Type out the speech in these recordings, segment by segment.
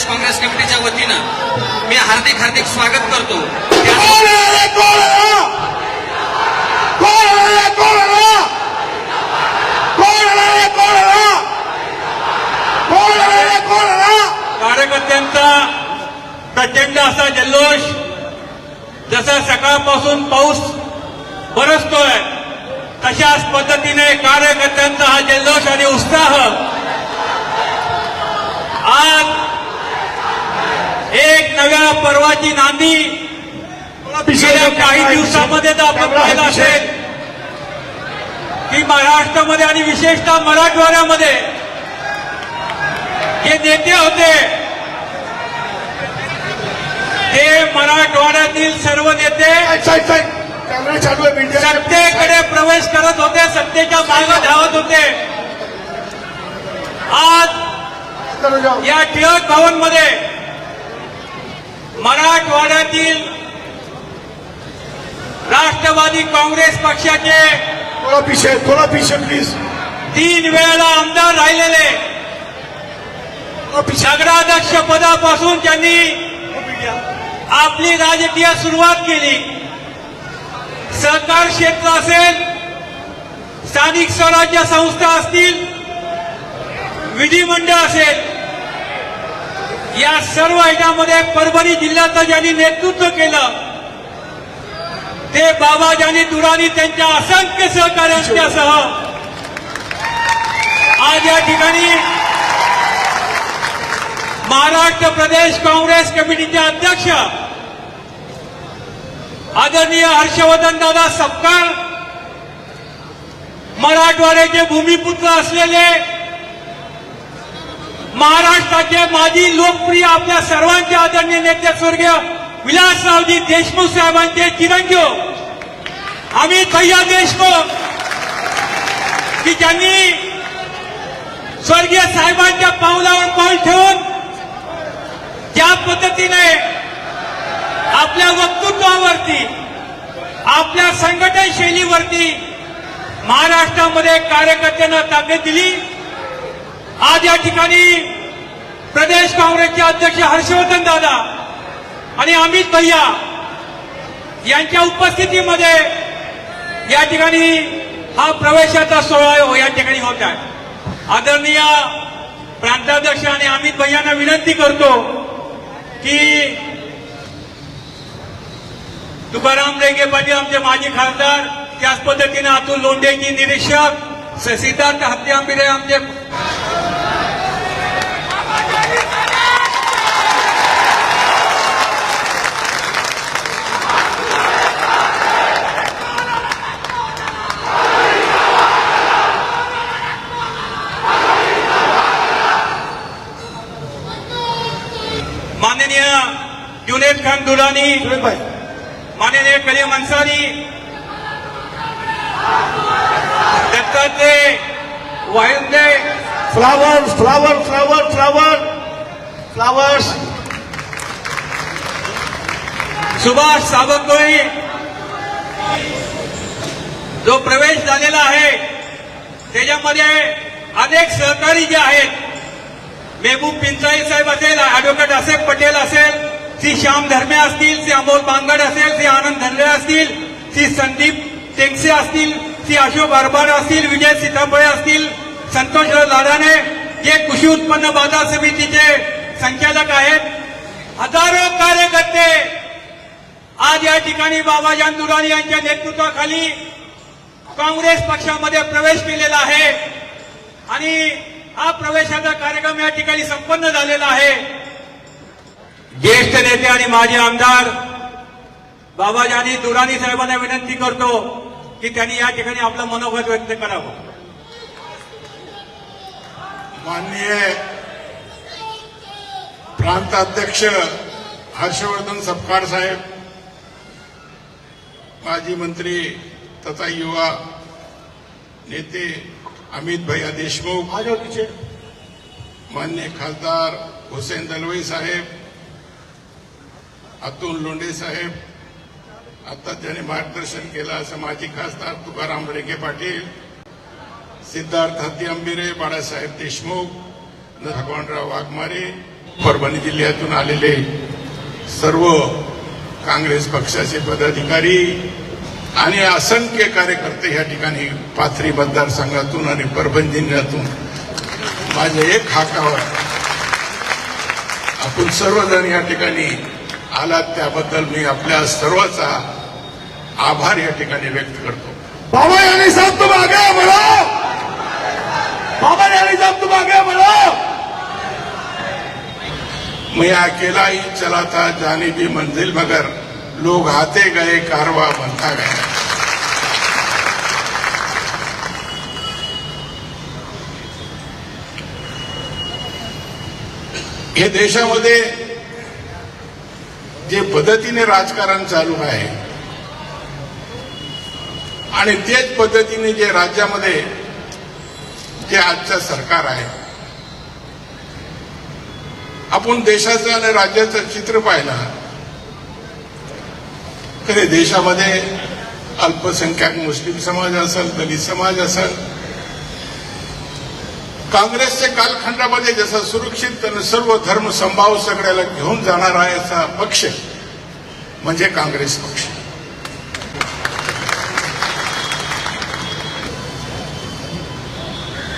प्रदेश काँग्रेस कमिटीच्या वतीनं मी हार्दिक हार्दिक स्वागत करतो. कार्यकर्त्यांचा प्रचंड असा जल्लोष जसा सकाळपासून पाऊस बरसतोय तशाच पद्धतीने कार्यकर्त्यांचा हा जल्लोष आणि उत्साह आज एक नव्या पर्वाची नांदी. गेल्या काही दिवसामध्ये तर आपण पाहिलं असेल की महाराष्ट्रामध्ये आणि विशेषतः मराठवाड्यामध्ये जे नेते होते ते मराठवाड्यातील सर्व नेते सत्तेकडे प्रवेश करत होते सत्तेच्या मागे धावत होते. आज या टिळक भवनमध्ये मराठवाड्यातील राष्ट्रवादी काँग्रेस पक्षाचे थोडा पीछे थोडा पीछे प्लीज़ तीन वेळेला आमदार राहिलेले. नगराध्यक्ष पदापासून त्यांनी आपली राजकीय सुरुवात केली. सहकार क्षेत्र असेल स्थानिक स्वराज्य संस्था असतील विधिमंडळ असेल या सर्व ह्याच्यामध्ये परभणी जिल्ह्याचं ज्यांनी नेतृत्व केलं ते बाबा ज्यांनी दुरानी त्यांच्या असंख्य सहकार्यांच्यासह आज या ठिकाणी महाराष्ट्र प्रदेश काँग्रेस कमिटीचे अध्यक्ष आदरणीय हर्षवर्धन दादा सपकाळ मराठवाड्याचे भूमिपुत्र असलेले महाराष्ट्राचे माजी लोकप्रिय आपल्या सर्वांचे आदरणीय नेते स्वर्गीय विलासरावजी देशमुख साहेबांचे चिरंजीव आम्ही भैया देशमुख की ज्यांनी स्वर्गीय साहेबांच्या पावलावर पाऊल ठेवून ज्या पद्धतीने आपल्या वक्तृत्वावरती आपल्या संघटन शैलीवरती महाराष्ट्रामध्ये कार्यकर्त्यांना ताकद दिली आज या ठिकाणी प्रदेश काँग्रेसचे अध्यक्ष हर्षवर्धन दादा आणि अमित भैया यांच्या उपस्थितीमध्ये या ठिकाणी हा प्रवेशाचा सोहळा या ठिकाणी होत आहे. आदरणीय प्रांताध्यक्ष आणि अमित भैयांना विनंती करतो की तुकाराम रेंगे पाटील आमचे माजी खासदार त्याच पद्धतीने अतुल लोंढेजी निरीक्षक सिद्धार्थ हत्यांबिरे आमचे दुलानी माननीय Kaleem Ansari Dattatray वायुंदे flower flower flower flower flowers Subhash सावंतोळी जो प्रवेश झालेला आहे त्याच्यामध्ये अनेक सहकारी जे आहेत मेहबूब पिंचाई साहेब असेल ऍडव्होकेट असेफ पटेल असेल श्री श्याम धर्मे असतील श्री अमोल बांगड असेल श्री आनंद धनरे असतील श्री संदीप टेंगसे असतील श्री अशोक अरबार असतील विजय सीताफळे असतील संतोषराव लाडाने जे कृषी उत्पन्न बाजार समितीचे संचालक आहेत हजारो कार्यकर्ते आज या ठिकाणी बाबाजान दुरानी यांच्या नेतृत्वाखाली काँग्रेस पक्षामध्ये प्रवेश केलेला आहे. आणि हा प्रवेशाचा कार्यक्रम या ठिकाणी संपन्न झालेला आहे. ज्येष्ठ नेते आणि माजी आमदार बाबाजानी दुरानी साहेबांना विनंती करतो की त्यांनी या ठिकाणी आपलं मनोगत व्यक्त करावं. माननीय प्रांताध्यक्ष हर्षवर्धन सपकाळ साहेब माजी मंत्री तथा युवा नेते अमित भैया देशमुख मान्य खासदार हुसेन दलवई साहेब अतुल लोंढे साहेब आता ज्याने मार्गदर्शन केलं असं माजी खासदार तुकाराम रेगे पाटील सिद्धार्थ हत्ती अंबिरे बाळासाहेब देशमुख भगवानराव वाघमारे परभणी जिल्ह्यातून आलेले सर्व काँग्रेस पक्षाचे पदाधिकारी आणि असंख्य कार्यकर्ते या ठिकाणी पाथरी मतदारसंघातून आणि परभणी जिल्ह्यातून. माझ्या एक हाकावर आपण सर्वजण या ठिकाणी आलात त्याबद्दल मी आपल्या सर्वांचा आभार या ठिकाणी व्यक्त करतो. बाबा यानी साहब तुम आगे बढ़ो बाबा यानी साहब तुम आगे बढ़ो मैं अकेला ही चला था जाने भी मंजिल मगर. लोग आते गए कारवा बनता गया. हे देशामध्ये जे पद्धतीने राजकारण चालू आहे आणि तेच पद्धतीने जे राज्यामध्ये जे आजचं सरकार आहे आपण देशाचं आणि राज्याचं चित्र पाहिलं. तरी देशामध्ये अल्पसंख्याक मुस्लिम समाज असेल दलित समाज असेल काँग्रेसच्या कालखंडामध्ये जसं सुरक्षित सर्व धर्म संभाव सगळ्याला घेऊन जाणारा असा पक्ष म्हणजे काँग्रेस पक्ष.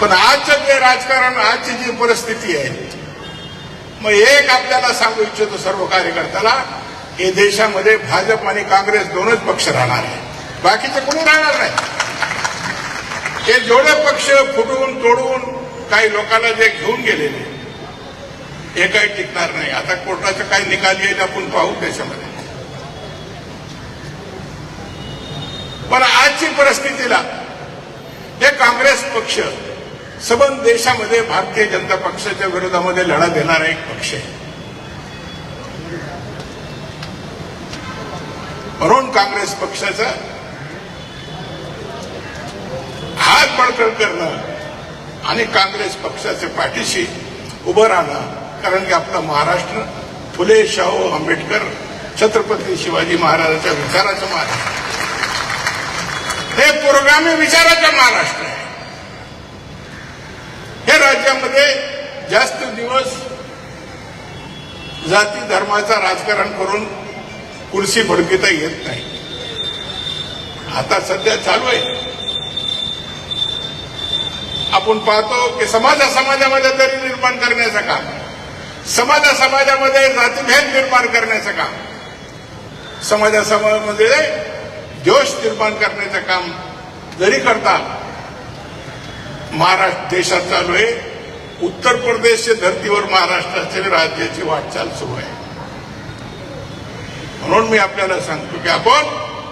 पण आजचं जे राजकारण आजची जी परिस्थिती आहे मग एक आपल्याला सांगू इच्छितो सर्व कार्यकर्त्याला हे देशामध्ये भाजप आणि काँग्रेस दोनच पक्ष राहणार आहे बाकीचे कोणी राहणार नाही. हे जेवढे पक्ष फुटून तोडून काही लोकांना जे घेऊन गेलेले हे काही टिकणार नाही. आता कोर्टाचा काही निकाल येईल आपण पाहू त्याच्यामध्ये. पण आजची परिस्थितीला हे काँग्रेस पक्ष सबंध देशामध्ये भारतीय जनता पक्षाच्या विरोधामध्ये लढा देणारा एक पक्ष आहे. म्हणून काँग्रेस पक्षाचा हात बळकट करणं आणि काँग्रेस पक्षाच्या पाठीशी उभं राहणं कारण की आपला महाराष्ट्र फुले शाहू आंबेडकर छत्रपती शिवाजी महाराजांच्या विचाराचं महाराष्ट्र. हे पुरोगामी विचाराचं महाराष्ट्र आहे. हे राज्यामध्ये जास्त दिवस जाती धर्माचं राजकारण करून कुर्सी भडकिता येत नाही. आता सध्या चालू आहे. आपण पाहतो की समाजा समाजामध्ये तरी निर्माण करण्याचं काम. समाजा समाजामध्ये जातीभेद निर्माण करण्याचं काम. समाजा समाजामध्ये जोश निर्माण करण्याचं काम जरी करता महाराष्ट्र देशात चालू आहे. उत्तर प्रदेशच्या धर्तीवर महाराष्ट्राची राज्याची वाटचाल सुरू आहे. म्हणून मी आपल्याला सांगतो की आपण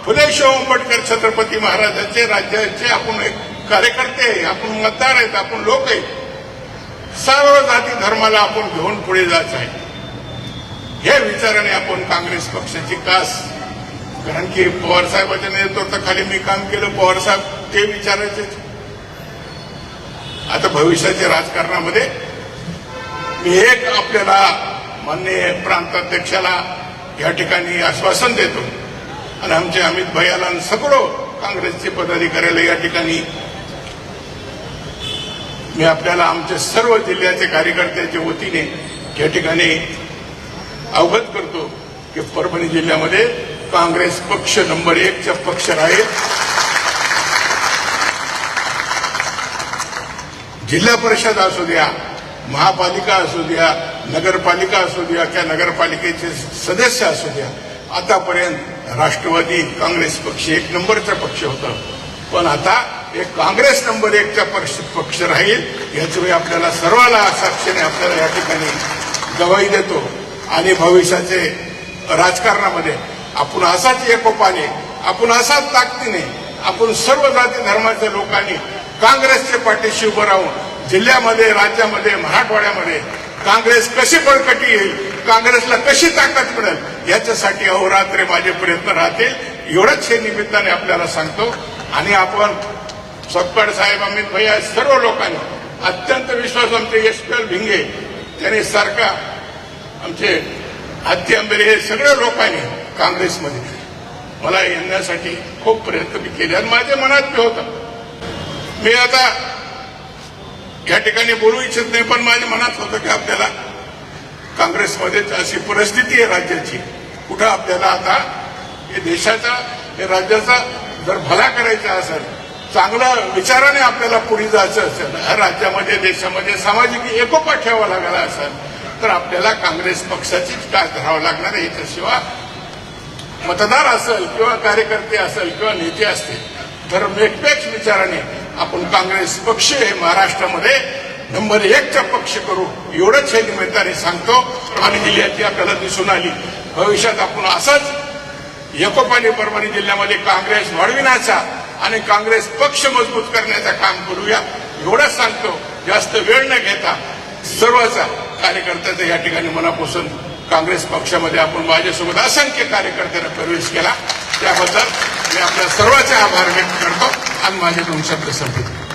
फुले शाहू आंबेडकर छत्रपती महाराजांचे राज्याचे आपण एक कार्यकर्ते आपण मतदार आहेत आपण लोक आहेत. सर्व जाती धर्माला आपण घेऊन पुढे जायचं आहे. हे विचाराने आपण काँग्रेस पक्षाची कास कारण की पवार साहेबांच्या नेतृत्वाखाली मी काम केलं पवार साहेब ते विचारायचे. आता भविष्याच्या राजकारणामध्ये मी एक आपल्याला माननीय प्रांताध्यक्षाला या ठिकाणी आश्वासन देतो. आणि आमचे अमित भैयाला आणि सगळं काँग्रेसचे पदाधिकाऱ्याला या ठिकाणी मी आपल्याला आमच्या सर्व जिल्ह्याचे कार्यकर्त्याच्या वतीने या ठिकाणी अवगत करतो की परभणी जिल्ह्यामध्ये काँग्रेस पक्ष नंबर एकचा पक्ष राहील. जिल्हा परिषद असू द्या महापालिका असू द्या नगरपालिका असू द्या त्या नगरपालिकेचे सदस्य असू द्या आतापर्यंत राष्ट्रवादी काँग्रेस पक्ष एक नंबरचा पक्ष होता. पण आता एक काँग्रेस नंबर एकचा पक्ष पक्ष राहील याची मी आपल्याला सर्वाला साक्षीने आपल्याला या ठिकाणी गवाही देतो. आणि भविष्याचे राजकारणामध्ये आपण असाच एकोपाने आपण असाच ताकदीने आपण सर्व जाती धर्माच्या लोकांनी काँग्रेसच्या पाठीशी उभं राहून जिल्ह्यामध्ये राज्यामध्ये मराठवाड्यामध्ये काँग्रेस कशी बळकटी येईल काँग्रेसला कशी ताकद मिळेल याच्यासाठी अहोरात्र माझे प्रयत्न राहतील. एवढंच हे निमित्ताने आपल्याला सांगतो. आणि आपण सपकाळ साहेब अमित भैया सर्व लोकांनी अत्यंत विश्वास आमचे यशपाल भिंगे त्यांनी सारखा आमचे हत्ती आंबेरे हे सगळ्या लोकांनी काँग्रेसमध्ये मला येण्यासाठी खूप प्रयत्न मी केले आणि माझ्या मनात बी होतं. मी आता या ठिकाणी बोलू इच्छित नाही पण माझ्या मनात होतं की आपल्याला काँग्रेसमध्ये अशी परिस्थिती आहे राज्याची. कुठं आपल्याला आता हे देशाचा हे राज्याचा जर भला करायचा असेल चांगलं विचाराने आपल्याला पुढे जायचं असेल राज्यामध्ये देशामध्ये सामाजिक एकोपा ठेवावा लागला असेल तर आपल्याला काँग्रेस पक्षाचीच काय धरावं लागणार आहे. याच्याशिवाय मतदार असेल किंवा कार्यकर्ते असेल किंवा नेते असतील तर निरपेक्ष विचाराने आपण काँग्रेस पक्ष हे महाराष्ट्रामध्ये नंबर एकचा पक्ष करू एवढंच हे निमित्ताने सांगतो. आणि जिल्ह्याची आपल्याला दिसून आली. भविष्यात आपण असंच एकोपाने परभणी जिल्ह्यामध्ये काँग्रेस वाढविण्याचा आणि काँग्रेस पक्ष मजबूत करण्याचं काम करूया. एवढंच सांगतो जास्त वेळ न घेता सर्वच कार्यकर्त्याचं या ठिकाणी मनापासून काँग्रेस पक्षामध्ये आपण माझ्यासोबत असंख्य कार्यकर्त्यांना प्रवेश केला. त्याबद्दल मी आपल्या सर्वांचे आभार व्यक्त करतो. आणि माझे दोन शब्द संपवतो